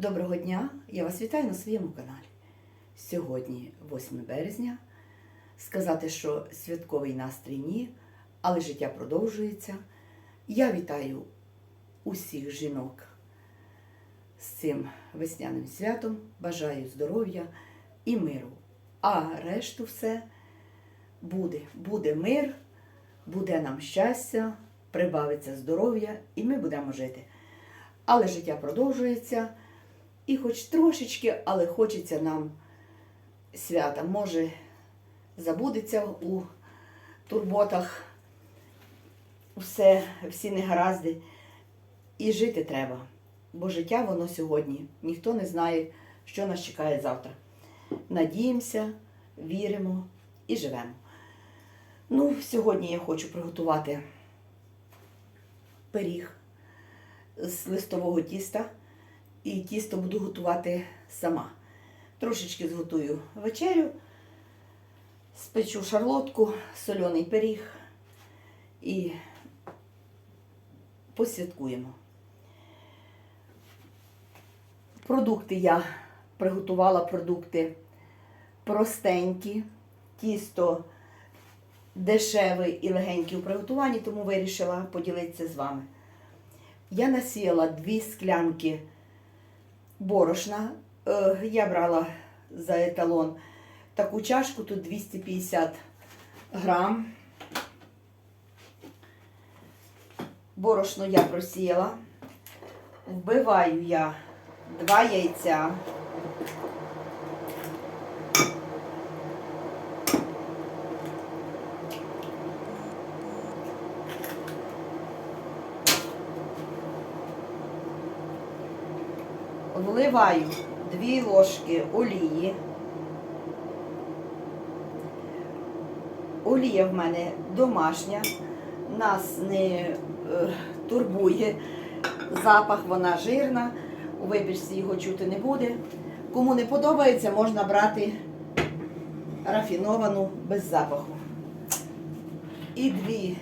Доброго дня! Я вас вітаю на своєму каналі. Сьогодні 8 березня. Сказати, що святковий настрій ні, але життя продовжується. Я вітаю усіх жінок з цим весняним святом. Бажаю здоров'я і миру. А решту все буде. Буде мир, буде нам щастя, прибавиться здоров'я, і ми будемо жити. Але життя продовжується. І хоч трошечки, але хочеться нам свята. Може, забудеться у турботах все, всі негаразди. І жити треба. Бо життя воно сьогодні. Ніхто не знає, що нас чекає завтра. Надіємося, віримо і живемо. Ну, сьогодні я хочу приготувати пиріг з листового тіста. І тісто буду готувати сама. Трошечки зготую вечерю, спечу шарлотку, сольоний пиріг і посвяткуємо. Продукти я приготувала продукти простенькі, тісто дешеве і легеньке у приготуванні, тому вирішила поділитися з вами. Я насіяла дві склянки борошна. Е, Я брала за еталон таку чашку, тут 250 грам. Борошно я просіяла. Вбиваю я два яйця. Вливаю дві ложки олії. Олія в мене домашня, нас не е, турбує запах, вона жирна, у випічці його чути не буде. Кому не подобається, можна брати рафіновану без запаху. І дві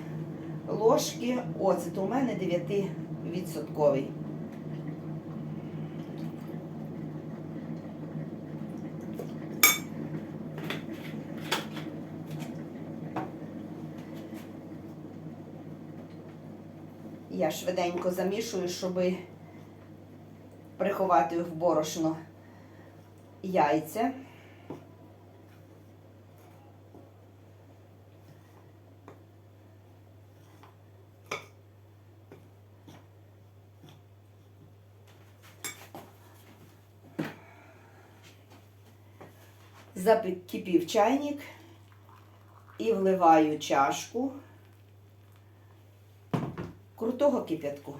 ложки оцету у мене 9%. Я швиденько замішую, щоб приховати в борошно яйця. Закипів чайник і вливаю чашку крутого кип'ятку.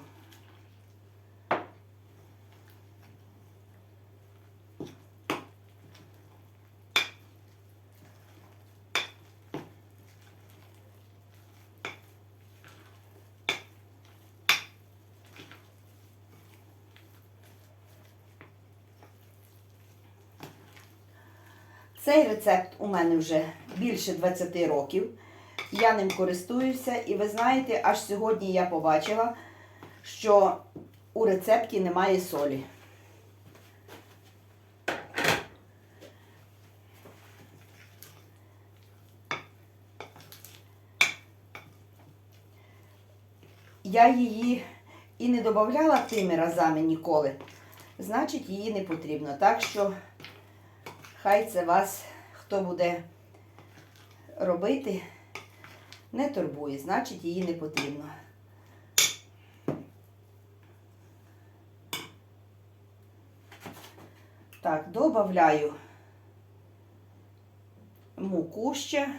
Цей рецепт у мене вже більше 20 років. Я ним користуюся, і ви знаєте, аж сьогодні я побачила, що у рецепті немає солі. Я її і не додавала тими разами ніколи, значить, її не потрібно. Так що хай це вас, хто буде робити, не турбує, значить її не потрібно. Так, додаю муку ще.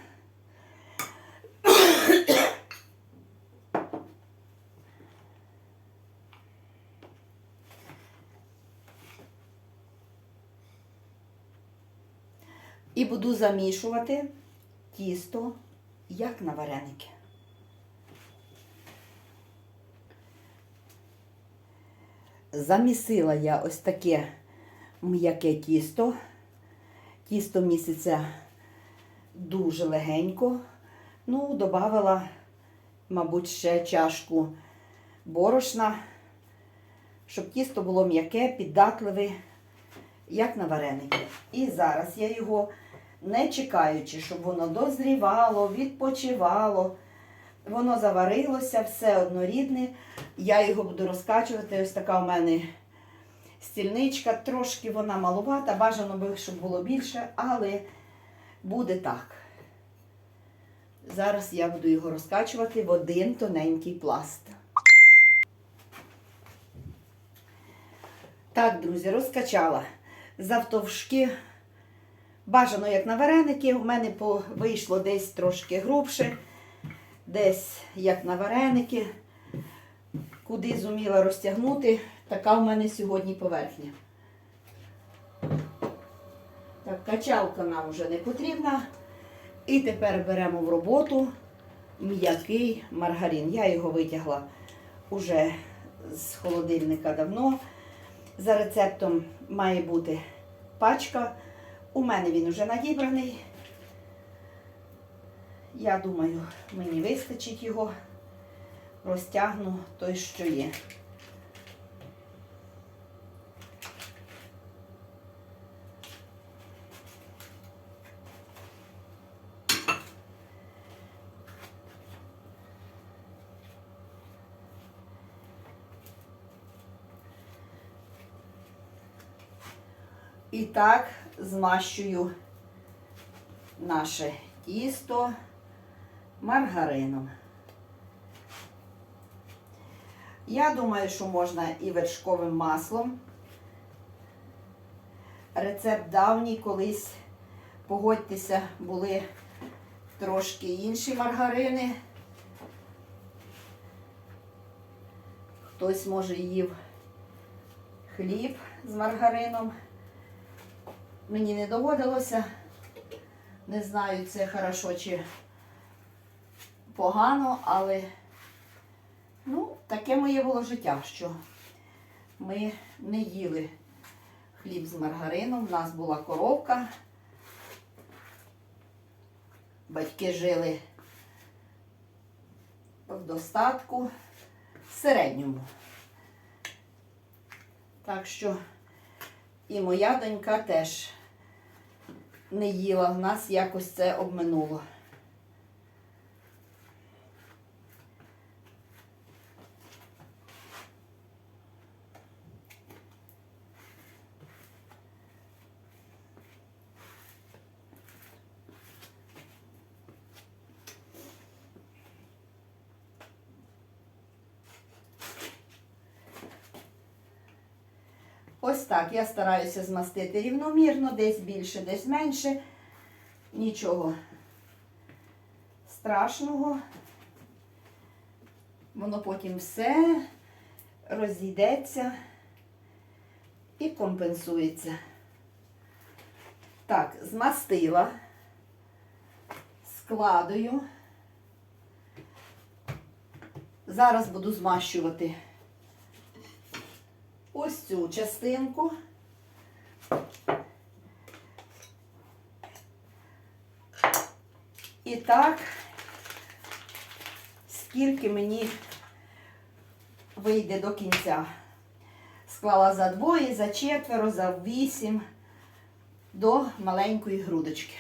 І буду замішувати тісто як на вареники. Замісила я ось таке м'яке тісто. Тісто міситься дуже легенько. Ну, додавала, мабуть, ще чашку борошна, щоб тісто було м'яке, піддатливе, як на вареники. І зараз я його, не чекаючи, щоб воно дозрівало, відпочивало, воно заварилося, все однорідне. Я його буду розкачувати. Ось така у мене стільничка, трошки вона малувата, бажано би, щоб було більше, але буде так. Зараз я буду його розкачувати в один тоненький пласт. Так, друзі, розкачала. Завтовшки бажано, як на вареники. У мене вийшло десь трошки грубше, десь як на вареники. Куди зуміла розтягнути, така в мене сьогодні поверхня. Так, качалка нам вже не потрібна. І тепер беремо в роботу м'який маргарин. Я його витягла уже з холодильника давно. За рецептом має бути пачка. У мене він вже надібраний. Я думаю, мені вистачить його. Розтягну той, що є. І так змащую наше тісто маргарином. Я думаю, що можна і вершковим маслом. Рецепт давній колись, погодьтеся, були трошки інші маргарини. Хтось, може, їв хліб з маргарином. Мені не доводилося. Не знаю, це хорошо чи погано, але ну, таке моє було життя, що ми не їли хліб з маргарином. У нас була коровка. Батьки жили в достатку в середньому. Так що і моя донька теж не їла. Нас якось це обминуло. Ось так. Я стараюся змастити рівномірно, десь більше, десь менше. Нічого страшного. Воно потім все розійдеться і компенсується. Так, змастила, складую. Зараз буду змащувати ось цю частинку. І так, скільки мені вийде до кінця. Склала за двоє, за четверо, за вісім до маленької грудочки.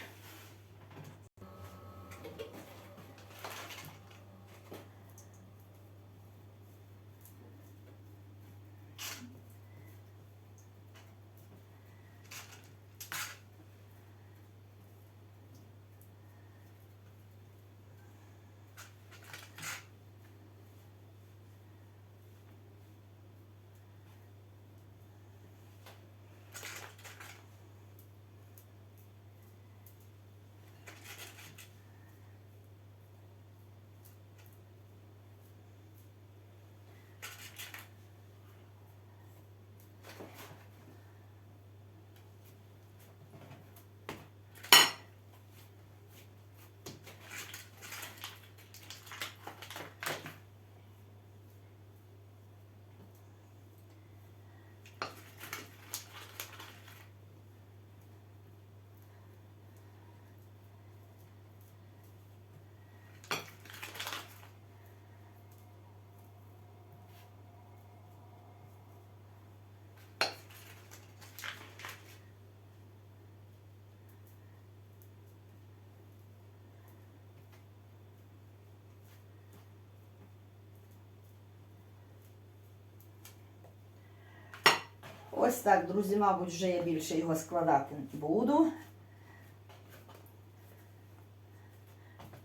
Ось так, друзі, мабуть, вже я більше його складати буду.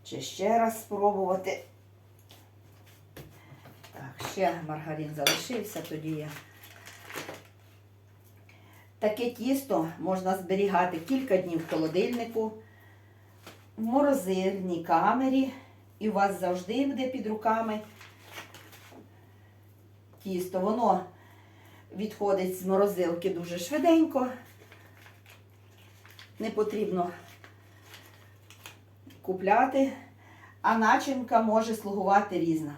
Чи ще раз спробувати. Так, ще маргарин залишився, тоді я. Таке тісто можна зберігати кілька днів в холодильнику, в морозильній камері, і у вас завжди буде під руками тісто. Воно відходить з морозилки дуже швиденько. Не потрібно купляти, а начинка може слугувати різна.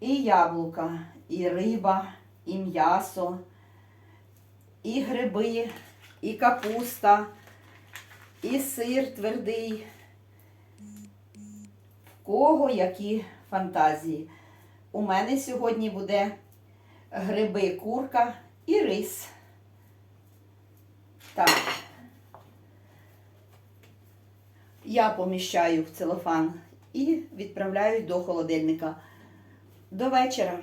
І яблука, і риба, і м'ясо, і гриби, і капуста, і сир твердий. В кого які фантазії. У мене сьогодні буде гриби, курка і рис. Так. Я поміщаю в целофан і відправляю до холодильника до вечора.